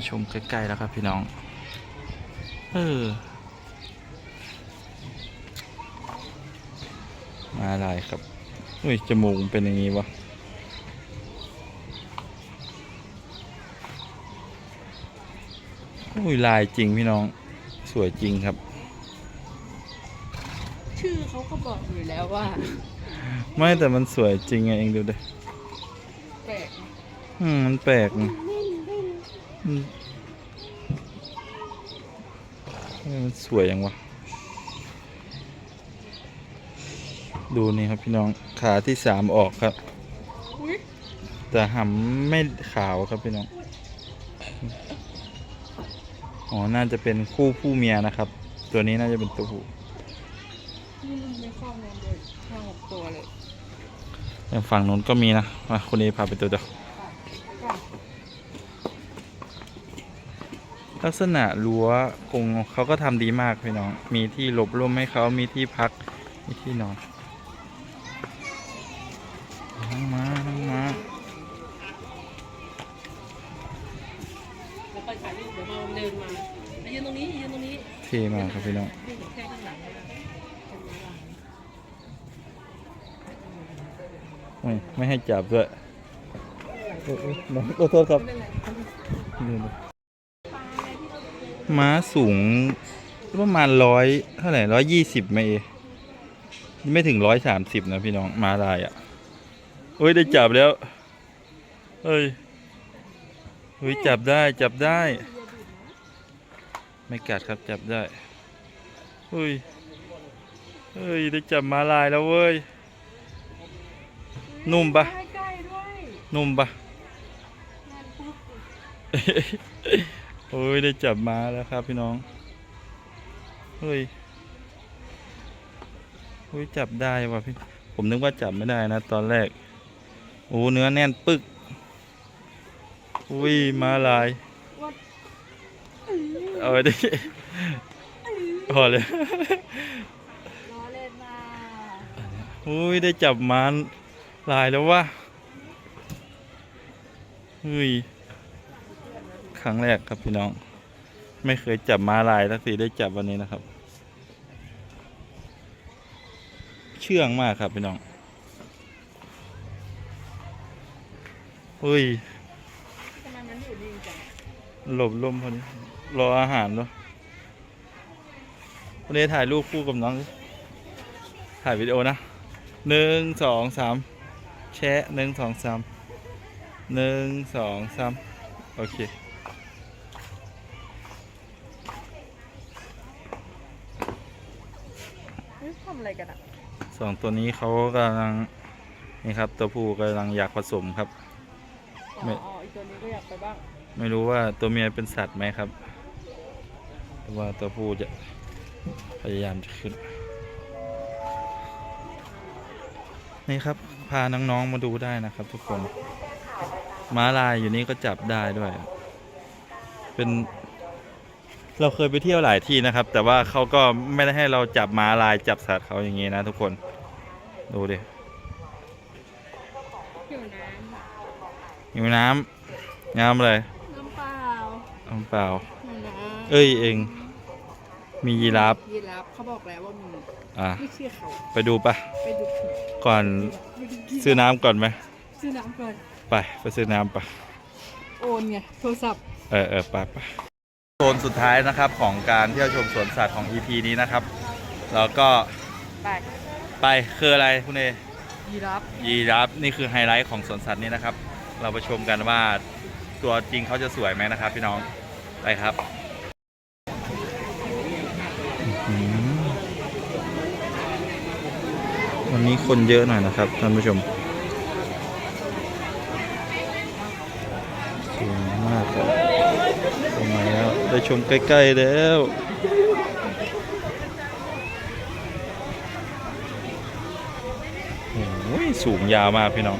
เรามาได้มาชมใกล้ๆแล้วครับพี่น้อง เออ มาลายครับอุ้ยจมูกมันเป็นอย่างนี้วะอุ้ยลายจริงพี่น้องสวยจริงครับ ชื่อเขาก็บอกอยู่แล้วว่า ไม่แต่มันสวยจริงไงเองดูดิแปลกอืมมันแปลกนะอืมเออ มันสวยยังวะ ดูนี่ครับพี่น้องขาที่สามออกครับอุ้ยแต่หำไม่ขาวครับพี่น้อง อ๋อ น่าจะเป็นคู่ผู้เมียนะครับ ตัวนี้น่าจะเป็นตัวผู้นี่มันไม่เข้านอนเลยห้าหกตัวเลยอย่างฝั่งนู้นก็มีนะมาคุณเอพาไปตัวเดียว ลักษณะรั้วกรงเขาก็ทำดีมากพี่น้อง มีที่หลบร่มให้เขามีที่พัก มีที่นอนนั่งมานั่งมาแล้วก็ถ่ายรูปเดี๋ยวเราเดินมาอะยืนตรงนี้ยืนตรงนี้เท่มากครับพี่น้องยืนแค่ข้างหลังเลยนะเป็นไงล่ะไม่ไม่ให้จับด้วยเอ้ยเอ้ยน้องขอโทษครับไม่เป็นไรดูดู ม้าสูงประมาณร้อยเท่าไหร่ร้อยยี่สิบไหมเอไม่ถึงร้อยสามสิบนะพี่น้องม้าลายอะ่ะเฮ้ยได้จับแล้วเฮ้ยเฮ้ยจับได้จับได้ ไม่กัดครับจับได้เฮ้ยเฮ้ยได้จับม้าลายแล้วเว้ยนุ่มปะใกล้ๆด้วยนุ่มปะงานปุ๊บ โอ้ยได้จับม้าแล้วครับพี่น้อง เฮ้ยเฮ้ยจับได้ว่ะพี่ ผมนึกว่าจับไม่ได้นะตอนแรก โอ้เนื้อแน่นปึกอุ้ยมาลาย เอาไปดิพอเลยอุ้ยได้จับม้าลายแล้ววะเฮ้ย ครั้งแรกครับพี่น้อง ไม่เคยจับม้าลายสักทีได้จับวันนี้นะครับ เชื่องมากครับพี่น้องเฮ้ยหลบลมพอดีรออาหารเนาะวันนี้ถ่ายรูปคู่กับน้อง ถ่ายวิดีโอนะหนึ่งสองสามแชะหนึ่งสองสามหนึ่งสองสามโอเค เฮ้ยทำ อะไรกันอะสองตัวนี้เขากำลังนี่ครับ ตัวผู้กำลังอยากผสมครับ อ๋อไม่ อ๋ออีกตัวนี้ก็อยากไปบ้างไม่รู้ว่าตัวเมียเป็นสัตว์ไหมครับแต่ว่าตัวผู้จะพยายามจะขึ้น นี่ครับ พาน้องๆมาดูได้นะครับ ทุกคนม้าลายอยู่นี่ก็จับได้ด้วย เป็น เราเคยไปเที่ยวหลายที่นะครับ แต่ว่าเขาก็ไม่ได้ให้เราจับม้าลายจับสัตว์เขาอย่างงี้นะทุกคน ดูดิหิวน้หิวน้ำน้ำอะไรำน้ำเปล่าน้ำเปล่าหิวน้ำเอ้ยเอง มียีราฟยีราฟเขาบอกแล้วว่ามีอะไม่เชื่อเขาไปดูปะไปดูผิดก่อนไปดูผิดซื้อน้ำก่อนไหมซื้อน้ำก่อนไปไปซื้อน้ำปะโอนไงโทรศัพท์เออเออไปไป โซนสุดท้ายนะครับของการเที่ยวชมสวนสัตว์ของ EP นี้นะครับ แล้วก็ไปไปคืออะไรคุณเอยีราฟยีราฟนี่คือไฮไลท์ของสวนสัตว์นี้นะครับ เราไปชมกันว่าตัวจริงเขาจะสวยไหมนะครับ พี่น้องไปครับอื้อหือวันนี้คนเยอะหน่อยนะครับท่านผู้ชมสวยมากครับตรงมาแล้ว ได้ชมใกล้ๆแล้วโอ้ยสูงยาวมากพี่น้อง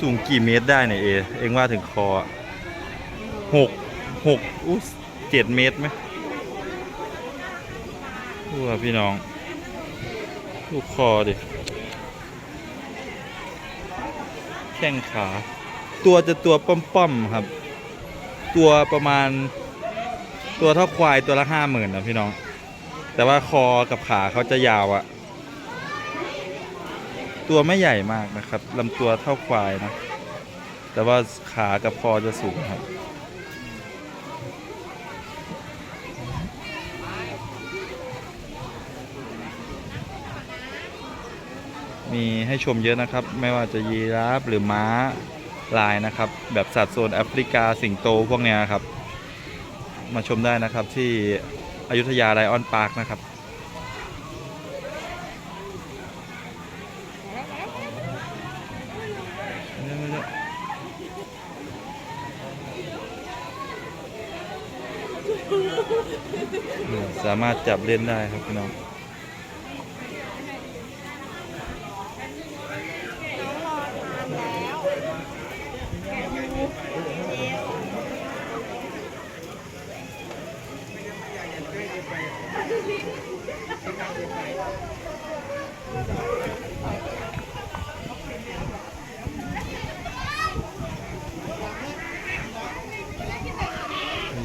สูงกี่เมตรได้เนี่ยเอ เอ็งว่าถึงคอหกหกอู้เจ็ดเมตรไหมดูอะพี่น้องดูคอดิ แข้งขา ตัวจะตัวป้อมๆครับ ตัวประมาณ ตัวเท่าควายตัวละห้าหมื่นนะพี่น้อง แต่ว่าคอกับขาเขาจะยาวอะตัวไม่ใหญ่มากนะครับลำตัวเท่าควายนะ แต่ว่าขากับคอจะสูงครับมีให้ชมเยอะนะครับ ไม่ว่าจะยีราฟหรือม้า ลายนะครับ แบบสัตว์โซนแอฟริกาสิงโตพวกเนี้ยครับ มาชมได้นะครับที่อยุธยาไลออนพาร์คนะครับสามารถจับเล่นได้ครับพี่น้อง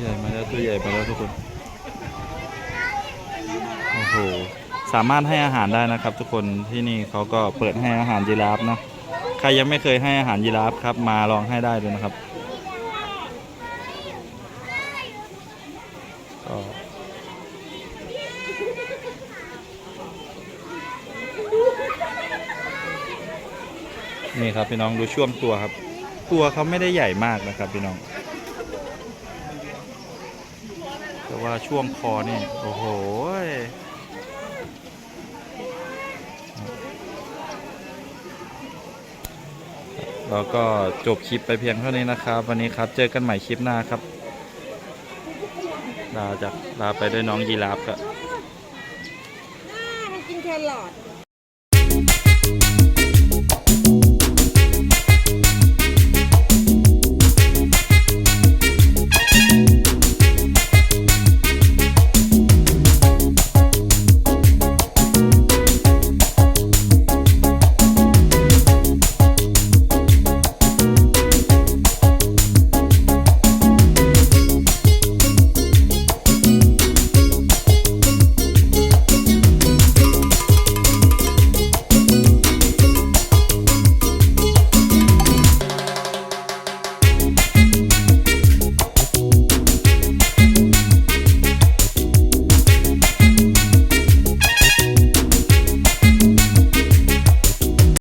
ใหญ่มาแล้วตัวใหญ่มาแล้วทุกคน โอ้โห สามารถให้อาหารได้นะครับ ทุกคนที่นี่เขาก็เปิดให้อาหารยีราฟนะ ใครยังไม่เคยให้อาหารยีราฟครับ มาลองให้ได้เลยนะครับก็นี่ครับพี่น้องดูช่วงตัวครับ ตัวเขาไม่ได้ใหญ่มากนะครับพี่น้อง แต่ ว่าช่วงคอนี่ โอ้โหแล้วก็จบคลิปไปเพียงเท่านี้นะครับ วันนี้ครับเจอกันใหม่คลิปหน้าครับลาจากลาไปด้วยน้องยีราฟครับมันกินแครอท